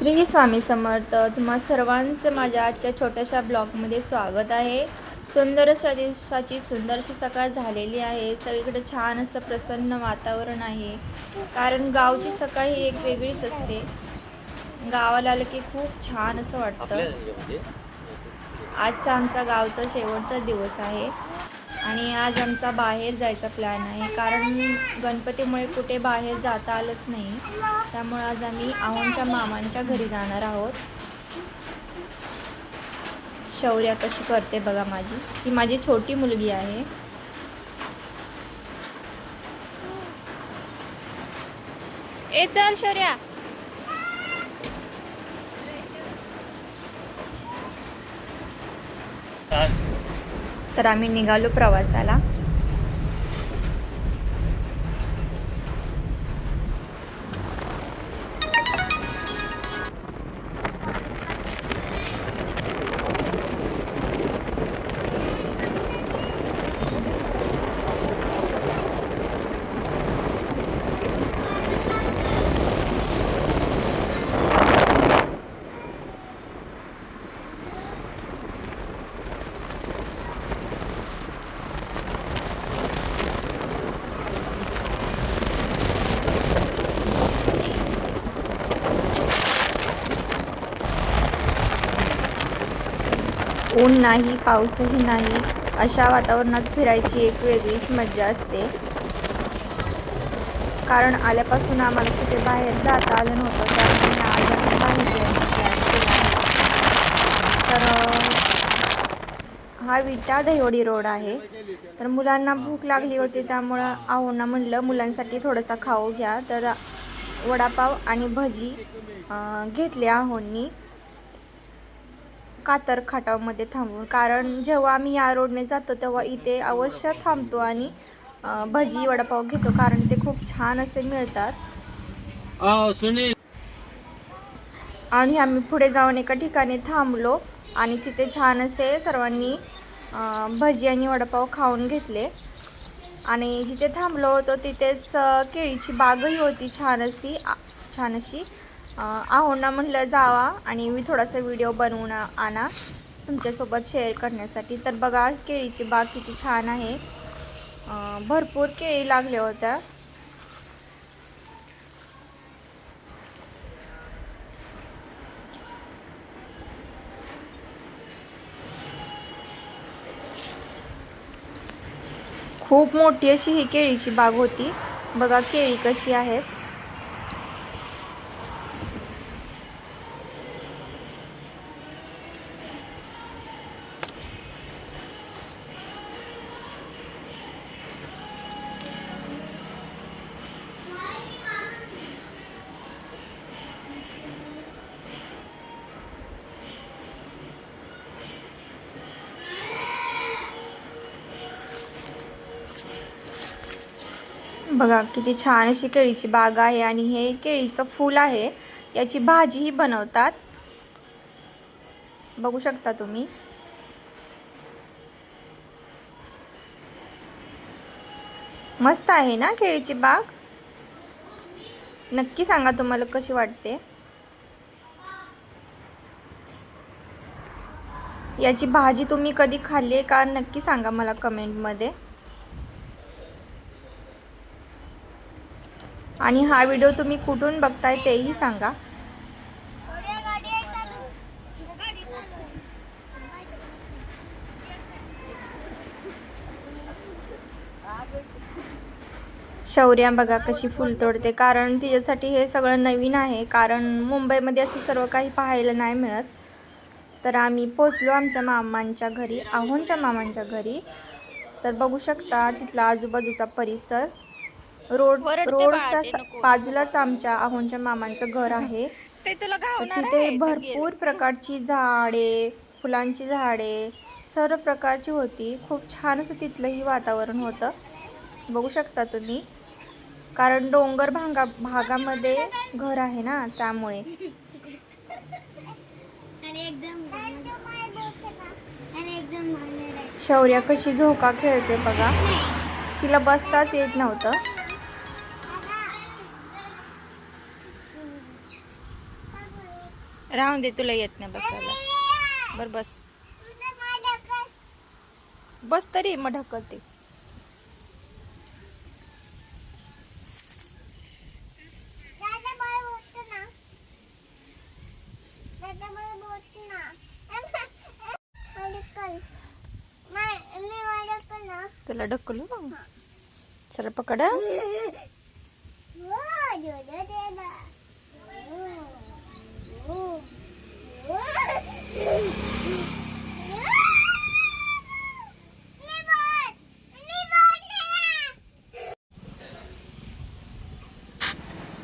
श्री स्वामी समर्थ. तुम्हा सर्वांचं माझ्या आजच्या छोट्याशा ब्लॉगमध्ये स्वागत आहे. सुंदर अशा दिवसाची सुंदरशी सकाळ झालेली आहे. सगळीकडे छान असं प्रसन्न वातावरण आहे. कारण गावची सकाळ ही एक वेगळीच असते. गावाला आलं की खूप छान असं वाटतं. आजचा आमचा गावचा शेवटचा दिवस आहे. आणि आज आमचा बाहेर जायचा प्लॅन आहे. कारण गणपतीमुळे कुठे बाहेर जाता आलंच नाही. त्यामुळे आज आम्ही आहोंच्या मामांच्या घरी जाणार आहोत. शौर्या कशी करते बघा माझी. ही माझी छोटी मुलगी आहे. ए चल शौर्या. तर आम्ही निघालो प्रवासाला. ऊन नाही पाऊसही नाही अशा वातावरणात फिरायची एक वेगळीच मज्जा असते. कारण आल्यापासून आम्हाला कुठे बाहेर जाता आलं नव्हतं त्यामुळे आज आम्ही बाहेर तर हा विटा दहिवडी रोड आहे. तर मुलांना भूक लागली होती त्यामुळं आहोंना म्हणलं मुलांसाठी थोडंसं खाऊ घ्या. तर वडापाव आणि भजी घेतले आहोंनी. कातर खाटावमध्ये थांबून. कारण जेव्हा आम्ही या रोडने जातो तेव्हा इथे अवश्य थांबतो आणि भजी वडापाव घेतो कारण ते खूप छान असे मिळतात. आणि आम्ही पुढे जाऊन एका ठिकाणी थांबलो आणि तिथे छान असे सर्वांनी भजी आणि वडापाव खाऊन घेतले. आणि जिथे थांबलो होतो तिथेच केळीची बागही होती छान अशी छान अशी. आहोंना म्हटलं जावा आणि मी थोडासा व्हिडिओ बनवून आणा तुमच्यासोबत शेअर करण्यासाठी. तर बघा केळीची बाग किती छान आहे. भरपूर केळी लागल्या होत्या. खूप मोठी अशी ही केळीची बाग होती. बघा केळी कशी आहेत. बघा किती छान अशी केळीची बाग आहे आणि हे केळीचं फूल आहे. याची भाजीही बनवतात. बघू शकता तुम्ही. मस्त आहे ना केळीची बाग? नक्की सांगा तुम्हाला कशी वाटते? याची भाजी तुम्ही कधी खाल्ली आहे का? नक्की सांगा मला कमेंटमध्ये. आणि हा व्हिडिओ तुम्ही कुठून बघताय तेही सांगा. शौर्या बघा कशी फुल तोडते. कारण तिच्यासाठी हे सगळं नवीन आहे. कारण मुंबईमध्ये असं सर्व काही पाहायला नाही मिळत. तर आम्ही पोचलो आमच्या मामांच्या घरी आहोंच्या मामांच्या घरी. तर बघू शकता तिथला आजूबाजूचा परिसर. रोड रोडच्या स- बाजूलाच आमच्या आहोंच्या मामांचं घर आहे. तिथे भरपूर प्रकारची झाडे फुलांची झाडे सर्व प्रकारची होती. खूप छान असं तिथलंही वातावरण होतं. बघू शकता तुम्ही. कारण डोंगर भागा भागामध्ये घर आहे ना त्यामुळे. आणि एकदम आणि एकदम घाणेरडं आहे. शौर्या कशी झोका खेळते बघा. तिला बसताच येत नव्हतं. राहून दे तुला येत नाही बसायला. बर बस. बस तरी मग ढकलते. तुला ढकलू? चला पकड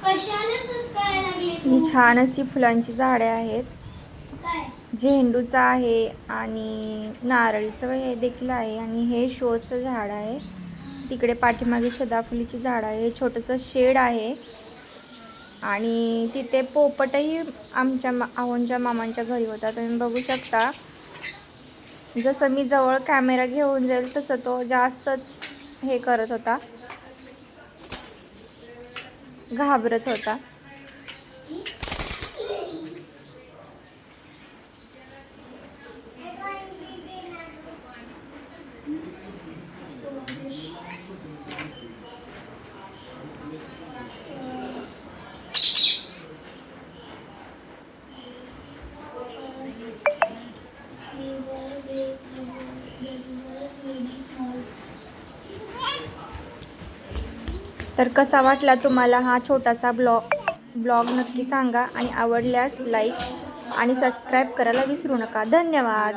कशाला सुस्कायला लागली ही छान अशी फुलांची झाडे आहेत. झेंडूचं आहे आणि नारळीचं हे देखील आहे आणि हे शोचं झाड आहे. तिकडे पाठीमागे सदाफुलीची झाड आहे. हे छोटंसं शेड आहे. आणि तिथे पोपटही आमच्या मा आहोंच्या मामांच्या घरी होता. तुम्ही बघू शकता. जसं मी जवळ कॅमेरा घेऊन जाईल तसं तो जास्तच हे करत होता. घाबरत होता. तर कसा वाटला तुम्हाला हा छोटासा ब्लॉग ब्लॉग नक्की सांगा आणि आवडल्यास लाईक आणि सबस्क्राईब करायला विसरू नका. धन्यवाद.